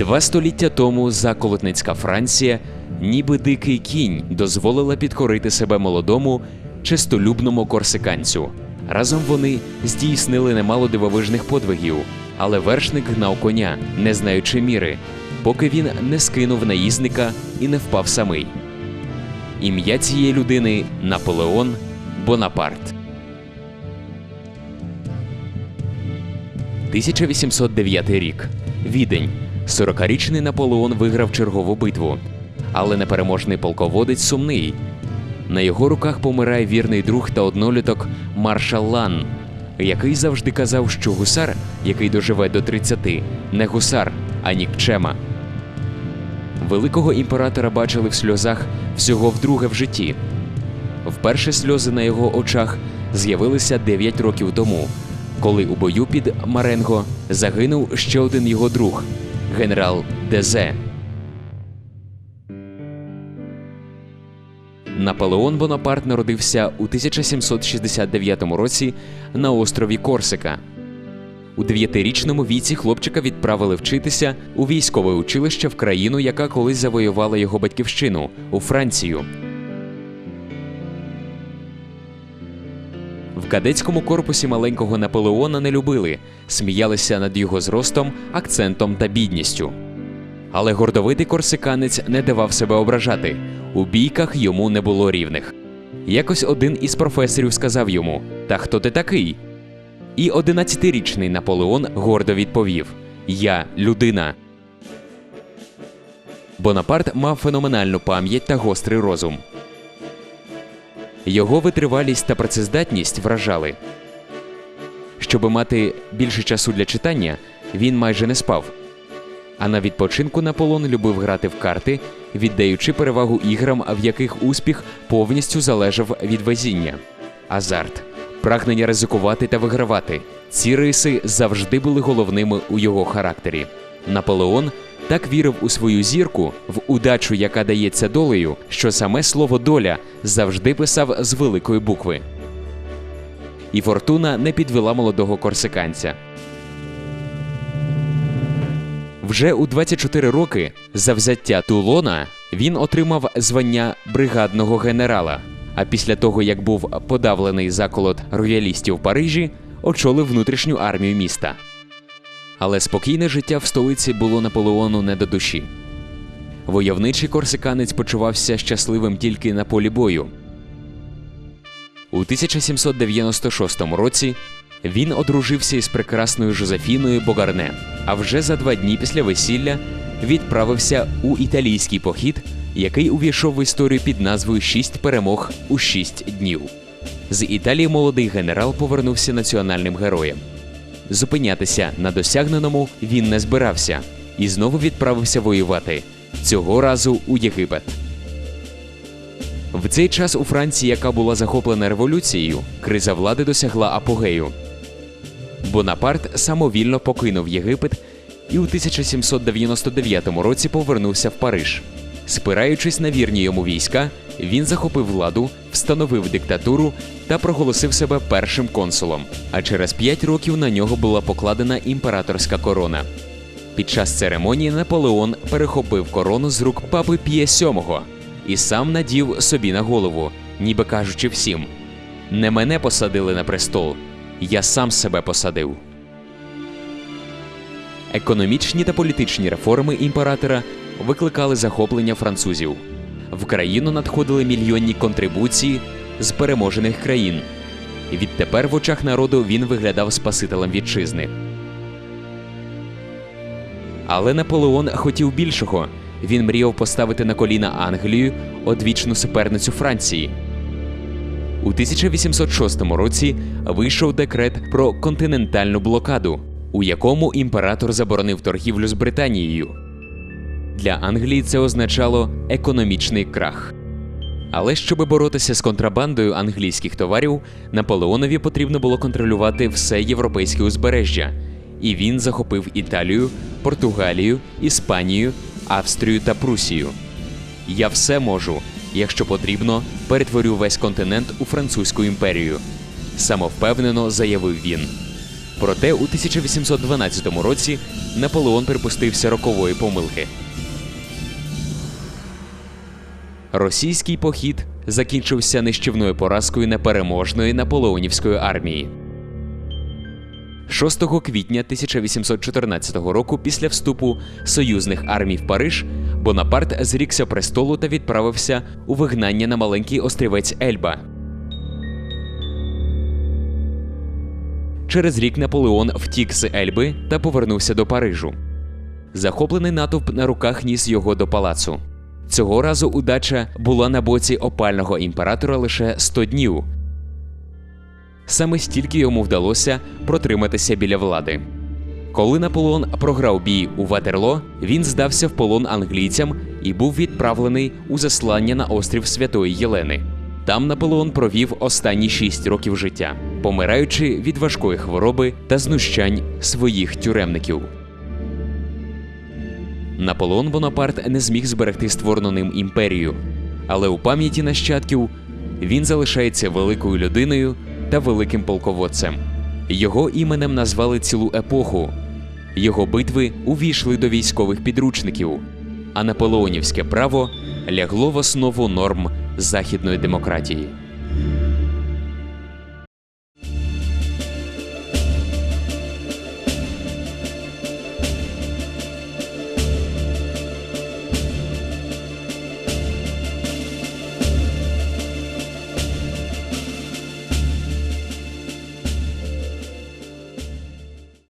Два століття тому заколотницька Франція, ніби дикий кінь, дозволила підкорити себе молодому, чистолюбному корсиканцю. Разом вони здійснили немало дивовижних подвигів, але вершник гнав коня, не знаючи міри, поки він не скинув наїзника і не впав самий. Ім'я цієї людини Наполеон Бонапарт. 1809 рік. Відень. 40-річний Наполеон виграв чергову битву. Але непереможний полководець сумний. На його руках помирає вірний друг та одноліток маршал Лан, який завжди казав, що гусар, який доживе до 30, не гусар, а нікчема. Великого імператора бачили в сльозах всього вдруге в житті. Вперше сльози на його очах з'явилися 9 років тому, коли у бою під Маренго загинув ще один його друг генерал Дезе. Наполеон Бонапарт народився у 1769 році на острові Корсика. У дев'ятирічному віці хлопчика відправили вчитися у військове училище в країну, яка колись завоювала його батьківщину у Францію. В кадетському корпусі маленького Наполеона не любили, сміялися над його зростом, акцентом та бідністю. Але гордовитий корсиканець не давав себе ображати. У бійках йому не було рівних. Якось один із професорів сказав йому: Та хто ти такий? І одинадцятирічний Наполеон гордо відповів: Я людина. Бонапарт мав феноменальну пам'ять та гострий розум. Його витривалість та працездатність вражали. Щоби мати більше часу для читання, він майже не спав. А на відпочинку Наполеон любив грати в карти, віддаючи перевагу іграм, в яких успіх повністю залежав від везіння. Азарт, прагнення ризикувати та вигравати. Ці риси завжди були головними у його характері. Наполеон так вірив у свою зірку, в удачу, яка дається долею, що саме слово доля завжди писав з великої букви. І фортуна не підвела молодого корсиканця. Вже у 24 роки за взяття Тулона він отримав звання бригадного генерала. А після того, як був подавлений заколот роялістів в Парижі, очолив внутрішню армію міста. Але спокійне життя в столиці було Наполеону не до душі. Войовничий корсиканець почувався щасливим тільки на полі бою. У 1796 році він одружився із прекрасною Жозефіною Богарне, а вже за два дні після весілля відправився у італійський похід, який увійшов в історію під назвою Шість перемог у шість днів. З Італії молодий генерал повернувся національним героєм. Зупинятися на досягненому він не збирався і знову відправився воювати цього разу у Єгипет. В цей час у Франції, яка була захоплена революцією, криза влади досягла апогею. Бонапарт самовільно покинув Єгипет і у 1799 році повернувся в Париж. Спираючись на вірні йому війська, він захопив владу, встановив диктатуру та проголосив себе першим консулом. А через п'ять років на нього була покладена імператорська корона. Під час церемонії Наполеон перехопив корону з рук папи П'є VII і сам надів собі на голову, ніби кажучи всім: не мене посадили на престол, я сам себе посадив. Економічні та політичні реформи імператора викликали захоплення французів. В країну надходили мільйонні контрибуції з переможених країн. Відтепер в очах народу він виглядав спасителем вітчизни. Але Наполеон хотів більшого. Він мріяв поставити на коліна Англію, одвічну суперницю Франції. У 1806 році вийшов декрет про континентальну блокаду, у якому імператор заборонив торгівлю з Британією. Для Англії це означало економічний крах. Але щоб боротися з контрабандою англійських товарів, Наполеонові потрібно було контролювати все європейське узбережжя, і він захопив Італію, Португалію, Іспанію, Австрію та Прусію. Я все можу, якщо потрібно, перетворю весь континент у французьку імперію, самовпевнено заявив він. Проте у 1812 році Наполеон припустився рокової помилки. Російський похід закінчився нищівною поразкою непереможної наполеонівської армії. 6 квітня 1814 року, після вступу союзних армій в Париж, Бонапарт зрікся престолу та відправився у вигнання на маленький острівець Ельба. Через рік Наполеон втік з Ельби та повернувся до Парижу. Захоплений натовп на руках ніс його до палацу. Цього разу удача була на боці опального імператора лише 100 днів. Саме стільки йому вдалося протриматися біля влади. Коли Наполеон програв бій у Ватерло, він здався в полон англійцям і був відправлений у заслання на острів Святої Єлени. Там Наполеон провів останні шість років життя, помираючи від важкої хвороби та знущань своїх тюремників. Наполеон Бонапарт не зміг зберегти створену ним імперію, але у пам'яті нащадків він залишається великою людиною та великим полководцем. Його іменем назвали цілу епоху. Його битви увійшли до військових підручників, а наполеонівське право лягло в основу норм західної демократії.